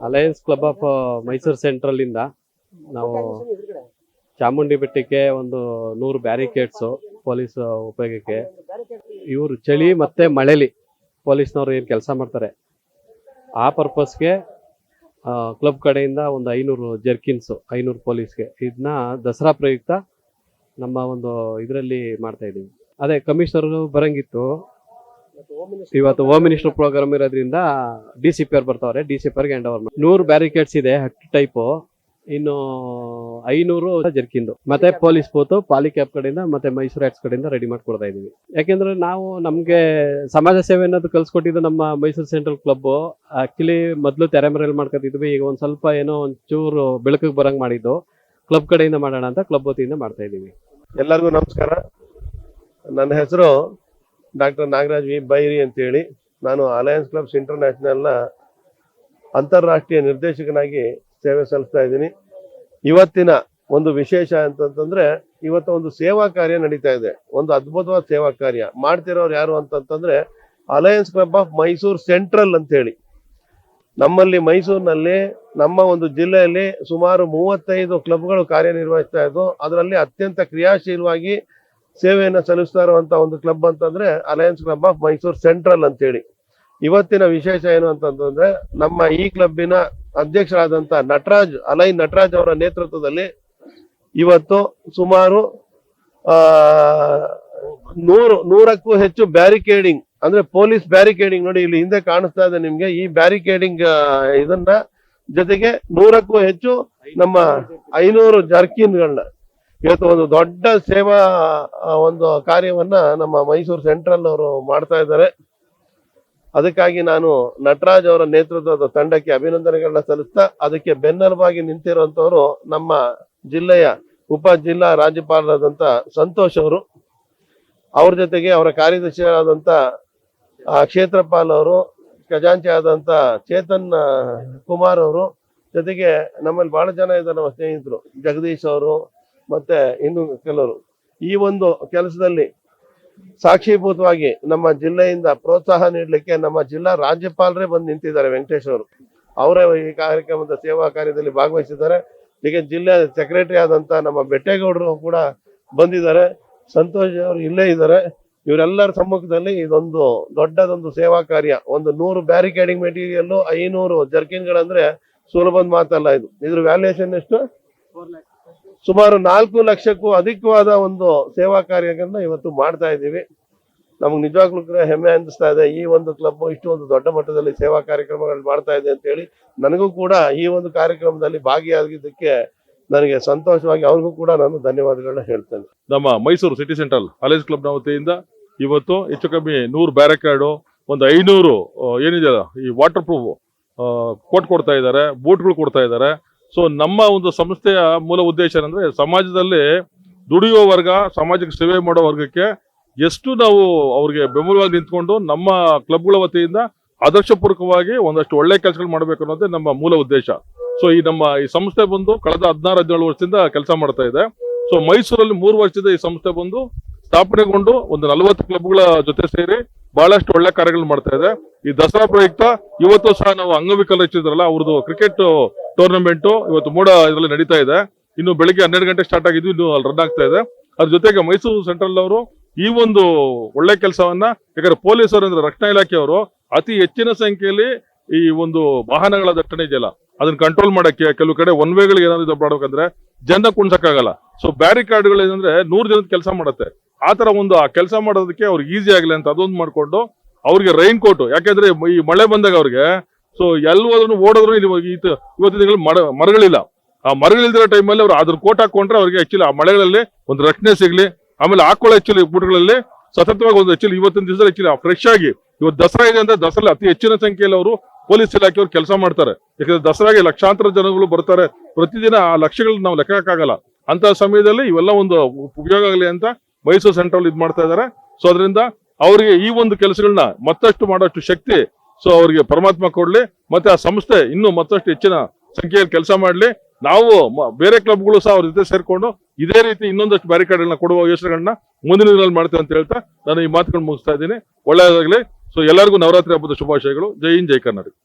Alliance club of Mysuru central ಇಂದ ನಾವು ಚಾಮುಂಡಿ ಬೆಟ್ಟಕ್ಕೆ ಒಂದು ನೂರು ಬ್ಯಾರಿಕೇಡ್ಸ್ ಪೊಲೀಸ್ ಉಪಯೋಗಕ್ಕೆ ಇವರು ಚಳಿ ಮತ್ತೆ ಮಳೆಲಿ. ಪೊಲೀಸ್ನವರು ಏನು ಕೆಲಸ ಮಾಡ್ತಾರೆ. ಆ ಪರ್ಪಸ್ಗೆ ಕ್ಲಬ್ ಕಡೆಯಿಂದ ಒಂದು ಐನೂರು ಜರ್ಕಿನ್ಸು, ಐನೂರು ಪೊಲೀಸ್ಗೆ. ಇದನ್ನ ದಸರಾ ಪ್ರಯುಕ್ತ ನಮ್ಮ ಒಂದು ಇದರಲ್ಲಿ ಮಾಡ್ತಾ ಇದ್ದೀವಿ. ಅದೇ ಕಮಿಷನರ್ ಬರಂಗಿತ್ತು. ಇವತ್ತು ಹೋಮ್ ಮಿನಿಸ್ಟರ್ ಪ್ರೋಗ್ರಾಮ್ ಇರೋದ್ರಿಂದ ಡಿ ಸಿ ಪಿ ಅವ್ರು ಬರ್ತಾವ್ರೆ. ಡಿ ಸಿ ಪಿ ಅವ್ರಿಗೆ ಹ್ಯಾಂಡ್ ಓವರ್ ನೂರು ಬ್ಯಾರಿಕೇಡ್ಸ್ ಇದೆ ಹತ್ತು ಟೈಪು ಇನ್ನು ಐನೂರು ಜರ್ಕಿಂದು. ಮತ್ತೆ ಪೊಲೀಸ್ ಪೋತು, ಪಾಲಿ ಕ್ಯಾಬ್ ಕಡೆಯಿಂದ, ಮತ್ತೆ ಮೈಸೂರು ಆಕ್ಸ್ ಕಡೆಯಿಂದ ರೆಡಿ ಮಾಡ್ಕೊಡ್ತಾ ಇದೀವಿ ಯಾಕೆಂದ್ರೆ ನಾವು ನಮ್ಗೆ ಸಮಾಜ ಸೇವೆ ಅನ್ನೋದು ಕಲ್ಸ್ಕೊಟ್ಟಿದ್ದು ನಮ್ಮ ಮೈಸೂರು ಸೆಂಟ್ರಲ್ ಕ್ಲಬ್ ಆಕ್ಚುಲಿ ಮೊದಲು ತೆರೆ ಮರೆಯಲ್ಲಿ ಮಾಡ್ಕೊತಿದ್ವಿ ಈಗ ಒಂದ್ ಸ್ವಲ್ಪ ಏನೋ ಒಂಚೂರು ಬೆಳಕಿಗೆ ಬರಂಗ್ ಮಾಡಿದ್ದು. ಕ್ಲಬ್ ಕಡೆಯಿಂದ ಮಾಡೋಣ ಅಂತ ಕ್ಲಬ್ ವತಿಯಿಂದ ಮಾಡ್ತಾ ಇದೀವಿ ಎಲ್ಲರಿಗೂ ನಮಸ್ಕಾರ. ನನ್ನ ಹೆಸರು ಡಾಕ್ಟರ್ ನಾಗರಾಜ್ ವಿ. ಬೈರಿ ಅಂತೇಳಿ. ನಾನು ಅಲಯನ್ಸ್ ಕ್ಲಬ್ಸ್ ಇಂಟರ್ನ್ಯಾಷನಲ್ನ ಅಂತಾರಾಷ್ಟ್ರೀಯ ನಿರ್ದೇಶಕನಾಗಿ ಸೇವೆ ಸಲ್ಲಿಸ್ತಾ ಇದ್ದೀನಿ. ಇವತ್ತಿನ ಒಂದು ವಿಶೇಷ ಅಂತಂತಂದ್ರೆ ಇವತ್ತು ಒಂದು ಸೇವಾ ಕಾರ್ಯ ನಡೀತಾ ಇದೆ. ಒಂದು ಅದ್ಭುತವಾದ ಸೇವಾ ಕಾರ್ಯ. ಮಾಡ್ತಿರೋರು ಯಾರು ಅಂತಂತಂದ್ರೆ alliance club of Mysuru central ಅಂತ ಹೇಳಿ ನಮ್ಮಲ್ಲಿ ಮೈಸೂರಿನಲ್ಲಿ, ನಮ್ಮ ಒಂದು ಜಿಲ್ಲೆಯಲ್ಲಿ ಸುಮಾರು ಮೂವತ್ತೈದು ಕ್ಲಬ್ಗಳು ಕಾರ್ಯನಿರ್ವಹಿಸ್ತಾ ಇದ್ವು ಅದರಲ್ಲಿ ಅತ್ಯಂತ ಕ್ರಿಯಾಶೀಲವಾಗಿ ಸೇವೆಯನ್ನು ಸಲ್ಲಿಸ್ತಾ ಇರುವಂತ ಒಂದು ಕ್ಲಬ್ ಅಂತಂದ್ರೆ alliance club of Mysuru central ಅಂತೇಳಿ. ಇವತ್ತಿನ ವಿಶೇಷ ಏನು ಅಂತಂತಂದ್ರೆ, ನಮ್ಮ ಈ ಕ್ಲಬ್ಬಿನ ಅಧ್ಯಕ್ಷರಾದಂತ ನಟರಾಜ್, ಅಲೈ ನಟರಾಜ್ ಅವರ ನೇತೃತ್ವದಲ್ಲಿ ಇವತ್ತು ಸುಮಾರು ನೂರು, ನೂರಕ್ಕೂ ಹೆಚ್ಚು ಬ್ಯಾರಿಕೇಡಿಂಗ್, ಅಂದ್ರೆ ಪೊಲೀಸ್ ಬ್ಯಾರಿಕೇಡಿಂಗ್ ನೋಡಿ ಇಲ್ಲಿ ಹಿಂದೆ ಕಾಣಿಸ್ತಾ ಇದೆ ನಿಮ್ಗೆ. ಈ ಬ್ಯಾರಿಕೇಡಿಂಗ್ ಇದನ್ನ ಜೊತೆಗೆ ನೂರಕ್ಕೂ ಹೆಚ್ಚು ನಮ್ಮ ಐನೂರು ಜರ್ಕಿನ್ಗಳನ್ನ ಇವತ್ತು ಒಂದು ದೊಡ್ಡ ಸೇವಾ ಒಂದು ಕಾರ್ಯವನ್ನ ನಮ್ಮ ಮೈಸೂರು ಸೆಂಟ್ರಲ್ ಅವರು ಮಾಡ್ತಾ ಇದ್ದಾರೆ. ಅದಕ್ಕಾಗಿ ನಾನು ನಟರಾಜ್ ಅವರ ನೇತೃತ್ವದ ತಂಡಕ್ಕೆ ಅಭಿನಂದನೆಗಳನ್ನ ಸಲ್ಲಿಸ್ತಾ ಅದಕ್ಕೆ ಬೆನ್ನೆಲುಬಾಗಿ ನಿಂತಿರುವಂತವರು ನಮ್ಮ ಜಿಲ್ಲೆಯ ಉಪ ಜಿಲ್ಲಾ ರಾಜ್ಯಪಾಲರಾದಂತ ಸಂತೋಷ್ ಅವರು. ಅವ್ರ ಜೊತೆಗೆ ಅವರ ಕಾರ್ಯದರ್ಶಿಯಾದಂತ ಕ್ಷೇತ್ರಪಾಲ್ ಅವರು, ಖಜಾಂಚಿ ಆದಂತ ಚೇತನ್ ಕುಮಾರ್ ಅವರು, ಜೊತೆಗೆ ನಮ್ಮಲ್ಲಿ ಬಹಳ ಜನ ಇದ್ದಾರೆ ನಮ್ಮ ಸ್ನೇಹಿತರು, ಜಗದೀಶ್ ಅವರು ಮತ್ತೆ ಇನ್ನು ಕೆಲವರು. ಈ ಒಂದು ಕೆಲಸದಲ್ಲಿ ಸಾಕ್ಷೀಭೂತವಾಗಿ ನಮ್ಮ ಜಿಲ್ಲೆಯಿಂದ ಪ್ರೋತ್ಸಾಹ ನೀಡಲಿಕ್ಕೆ ನಮ್ಮ ಜಿಲ್ಲಾ ರಾಜ್ಯಪಾಲರೇ ಬಂದು ನಿಂತಿದ್ದಾರೆ ವೆಂಕಟೇಶ್ ಅವರು. ಅವರೇ ಈ ಕಾರ್ಯಕ್ರಮದ ಸೇವಾ ಕಾರ್ಯದಲ್ಲಿ ಭಾಗವಹಿಸಿದ್ದಾರೆ. ಈಗ ಜಿಲ್ಲಾ ಸೆಕ್ರೆಟರಿ ಆದಂತ ನಮ್ಮ ಬೆಟ್ಟೇಗೌಡರು ಕೂಡ ಬಂದಿದ್ದಾರೆ. ಸಂತೋಷ್ ಅವರು ಇಲ್ಲೇ ಇದ್ದಾರೆ. ಇವರೆಲ್ಲರ ಸಮ್ಮುಖದಲ್ಲಿ ಇದೊಂದು ದೊಡ್ಡದೊಂದು ಸೇವಾ ಕಾರ್ಯ. ಒಂದು ನೂರು ಬ್ಯಾರಿಕೇಡಿಂಗ್ ಮೆಟೀರಿಯಲ್ ಐನೂರು ಜರ್ಕಿನ್ಗಳಂದ್ರೆ ಸುಲಭದ ಮಾತಲ್ಲ ಇದು. ಇದ್ರ ವ್ಯಾಲ್ಯೂಯೇಷನ್ ಎಷ್ಟು? ಸುಮಾರು ನಾಲ್ಕು ಲಕ್ಷಕ್ಕೂ ಅಧಿಕವಾದ ಒಂದು ಸೇವಾ ಕಾರ್ಯಗಳನ್ನ ಇವತ್ತು ಮಾಡ್ತಾ ಇದ್ದೀವಿ. ನಮ್ಗೆ ನಿಜವಾಗ್ಲೂ ಕೂಡ ಹೆಮ್ಮೆ ಅನಿಸ್ತಾ ಇದೆ. ಈ ಒಂದು ಕ್ಲಬ್ ಇಷ್ಟು ಒಂದು ದೊಡ್ಡ ಮಟ್ಟದಲ್ಲಿ ಸೇವಾ ಕಾರ್ಯಕ್ರಮಗಳು ಮಾಡ್ತಾ ಇದೆ ಅಂತ ಹೇಳಿ ನನಗೂ ಕೂಡ ಈ ಒಂದು ಕಾರ್ಯಕ್ರಮದಲ್ಲಿ ಭಾಗಿಯಾಗಿದ್ದಕ್ಕೆ ನನಗೆ ಸಂತೋಷವಾಗಿ ಅವ್ರಿಗೂ ಕೂಡ ನಾನು ಧನ್ಯವಾದಗಳನ್ನ ಹೇಳ್ತೇನೆ. ನಮ್ಮ ಮೈಸೂರು ಸಿಟಿ ಸೆಂಟ್ರಲ್ ಕಾಲೇಜ್ ಕ್ಲಬ್ನ ವತಿಯಿಂದ ಇವತ್ತು ಹೆಚ್ಚು ಕಮ್ಮಿ ನೂರು ಬ್ಯಾರಕ್ಯಾರ್ಡು ಒಂದು ಐನೂರು ಏನಿದೆ ಈ ವಾಟರ್ ಪ್ರೂಫ್ ಕೋಟ್ ಕೊಡ್ತಾ ಇದ್ದಾರೆ ಬೂಟ್ಗಳು ಕೊಡ್ತಾ ಇದ್ದಾರೆ. ಸೊ ನಮ್ಮ ಒಂದು ಸಂಸ್ಥೆಯ ಮೂಲ ಉದ್ದೇಶ ಏನಂದ್ರೆ ಸಮಾಜದಲ್ಲಿ ದುಡಿಯುವ ವರ್ಗ ಸಮಾಜಕ್ಕೆ ಸೇವೆ ಮಾಡೋ ವರ್ಗಕ್ಕೆ ಎಷ್ಟು ನಾವು ಅವ್ರಿಗೆ ಬೆಂಬಲವಾಗಿ ನಿಂತ್ಕೊಂಡು ನಮ್ಮ ಕ್ಲಬ್ಗಳ ವತಿಯಿಂದ ಆದರ್ಶಪೂರ್ವಕವಾಗಿ ಒಂದಷ್ಟು ಒಳ್ಳೆ ಕೆಲಸಗಳು ಮಾಡಬೇಕು ಅನ್ನೋದೇ ನಮ್ಮ ಮೂಲ ಉದ್ದೇಶ. ಸೊ ಈ ನಮ್ಮ ಈ ಸಂಸ್ಥೆ ಬಂದು ಕಳೆದ ಹದಿನಾರು, ಹದಿನೇಳು ವರ್ಷದಿಂದ ಕೆಲಸ ಮಾಡ್ತಾ ಇದೆ. ಸೊ ಮೈಸೂರಲ್ಲಿ ಮೂರು ವರ್ಷದ ಈ ಸಂಸ್ಥೆ ಬಂದು ಸ್ಥಾಪನೆಗೊಂಡು ಒಂದು ನಲವತ್ತು ಕ್ಲಬ್ಗಳ ಜೊತೆ ಸೇರಿ ಬಹಳಷ್ಟು ಒಳ್ಳೆ ಕಾರ್ಯಗಳು ಮಾಡ್ತಾ ಇದೆ. ಈ ದಸರಾ ಪ್ರಯುಕ್ತ ಇವತ್ತು ಸಹ ನಾವು ಅಂಗವಿಕಲ ಹೆಚ್ಚಿದ್ರಲ್ಲ ಅವ್ರದ್ದು ಕ್ರಿಕೆಟ್ ಟೂರ್ನಮೆಂಟ್ ಇವತ್ತು ಮೂಡ ಇದರಲ್ಲಿ ನಡೀತಾ ಇದೆ. ಇನ್ನು ಬೆಳಿಗ್ಗೆ ಹನ್ನೆರಡು ಗಂಟೆ ಸ್ಟಾರ್ಟ್ ಆಗಿದ್ದು ಇನ್ನು ಅಲ್ಲಿ ರನ್ ಆಗ್ತಾ ಇದೆ. ಅದ್ರ ಜೊತೆಗೆ ಮೈಸೂರು ಸೆಂಟ್ರಲ್ ಅವರು ಈ ಒಂದು ಒಳ್ಳೆ ಕೆಲಸವನ್ನ, ಯಾಕಂದ್ರೆ ಪೊಲೀಸರು ಅಂದ್ರೆ ರಕ್ಷಣಾ ಇಲಾಖೆಯವರು ಅತಿ ಹೆಚ್ಚಿನ ಸಂಖ್ಯೆಯಲ್ಲಿ ಈ ಒಂದು ವಾಹನಗಳ ದಟ್ಟಣೆ ಇದೆಯಲ್ಲ, ಅದನ್ನ ಕಂಟ್ರೋಲ್ ಮಾಡಕ್ಕೆ ಕೆಲವು ಕಡೆ ಒನ್ ವೇಗಳಿಗೆ ಏನಾದ್ರು ಇದು ಮಾಡ್ಬೇಕಂದ್ರೆ ಜನ ಕುಣ್ಸಕ್ಕಾಗಲ್ಲ. ಸೊ ಬ್ಯಾರಿಕಾರ್ಡ್ಗಳು ಏನಂದ್ರೆ ನೂರು ಜನದ ಕೆಲಸ ಮಾಡುತ್ತೆ. ಆ ತರ ಒಂದು ಆ ಕೆಲಸ ಮಾಡೋದಕ್ಕೆ ಅವ್ರಿಗೆ ಈಸಿ ಆಗಲಿ ಅಂತ ಅದೊಂದು ಮಾಡ್ಕೊಂಡು ಅವ್ರಿಗೆ ರೈನ್ ಕೋಟ್ ಯಾಕೆಂದ್ರೆ ಈ ಮಳೆ ಬಂದಾಗ ಅವ್ರಿಗೆ ಸೊ ಎಲ್ಲಿ ಹೋದ್ರು ಓಡಿದ್ರು ಇವತ್ತಿನ ದಿನಗಳಲ್ಲಿ ಮರ, ಮರಗಳಿಲ್ಲ. ಆ ಮರಗಳಿಲ್ದಿರೋ ಟೈಮಲ್ಲಿ ಅವ್ರು ಅದ್ರ ಕೋಟ್ ಹಾಕೊಂಡ್ರೆ ಅವ್ರಿಗೆ ಆಕ್ಚುಲಿ ಆ ಮಳೆಗಳಲ್ಲಿ ಒಂದು ರಕ್ಷಣೆ ಸಿಗ್ಲಿ. ಆಮೇಲೆ ಹಾಕೊಳ್ಳೋ ಆಕ್ಚುಲಿ ಬುಟ್ಗಳಲ್ಲಿ ಸತತವಾಗಿ ಒಂದು ಆಕ್ಚುಲಿ ಇವತ್ತಿನ ದಿವಸದಲ್ಲಿ ಆಕ್ಚುಲಿ ಫ್ರೆಶ್ ಆಗಿ, ಇವತ್ತು ದಸರಾ ಇದೆ ಅಂದ್ರೆ ದಸರಾ ಅತಿ ಹೆಚ್ಚಿನ ಸಂಖ್ಯೆಯಲ್ಲಿ ಅವರು ಪೊಲೀಸ್ ಇಲಾಖೆಯವರು ಕೆಲಸ ಮಾಡ್ತಾರೆ. ಯಾಕಂದ್ರೆ ದಸರಾಗೆ ಲಕ್ಷಾಂತರ ಜನಗಳು ಬರ್ತಾರೆ. ಪ್ರತಿದಿನ ಆ ಲಕ್ಷಗಳನ್ನ ನಾವು ಲೆಕ್ಕ ಹಾಕಾಗಲ್ಲ ಅಂತ ಸಮಯದಲ್ಲಿ ಇವೆಲ್ಲ ಒಂದು ಉಪಯೋಗ ಆಗಲಿ ಅಂತ ಮೈಸೂರು ಸೆಂಟ್ರಲ್ ಇದು ಮಾಡ್ತಾ ಇದ್ದಾರೆ. ಸೊ ಅದರಿಂದ ಅವರಿಗೆ ಈ ಒಂದು ಕೆಲಸಗಳನ್ನ ಮತ್ತಷ್ಟು ಮಾಡೋಷ್ಟು ಶಕ್ತಿ ಸೊ ಅವರಿಗೆ ಪರಮಾತ್ಮ ಕೊಡ್ಲಿ, ಮತ್ತೆ ಆ ಸಂಸ್ಥೆ ಇನ್ನೂ ಮತ್ತಷ್ಟು ಹೆಚ್ಚಿನ ಸಂಖ್ಯೆಯಲ್ಲಿ ಕೆಲಸ ಮಾಡ್ಲಿ. ನಾವು ಬೇರೆ ಕ್ಲಬ್ಗಳು ಸಹ ಅವ್ರ ಜೊತೆ ಸೇರ್ಕೊಂಡು ಇದೇ ರೀತಿ ಇನ್ನೊಂದಷ್ಟು ಬ್ಯಾರಿಕೇಡ್ಗಳನ್ನ ಕೊಡುವ ಯೋಚನೆಗಳನ್ನ ಮುಂದಿನ ದಿನಗಳಲ್ಲಿ ಮಾಡ್ತೇವೆ ಅಂತ ಹೇಳ್ತಾ ನಾನು ಈ ಮಾತುಗಳನ್ನು ಮುಗಿಸ್ತಾ ಇದ್ದೀನಿ. ಒಳ್ಳೆಯದಾಗಲಿ. ಸೊ ಎಲ್ಲರಿಗೂ ನವರಾತ್ರಿ ಹಬ್ಬದ ಶುಭಾಶಯಗಳು. ಜೈ ಹಿಂದ್, ಜೈ ಕರ್ನಾಟಕ.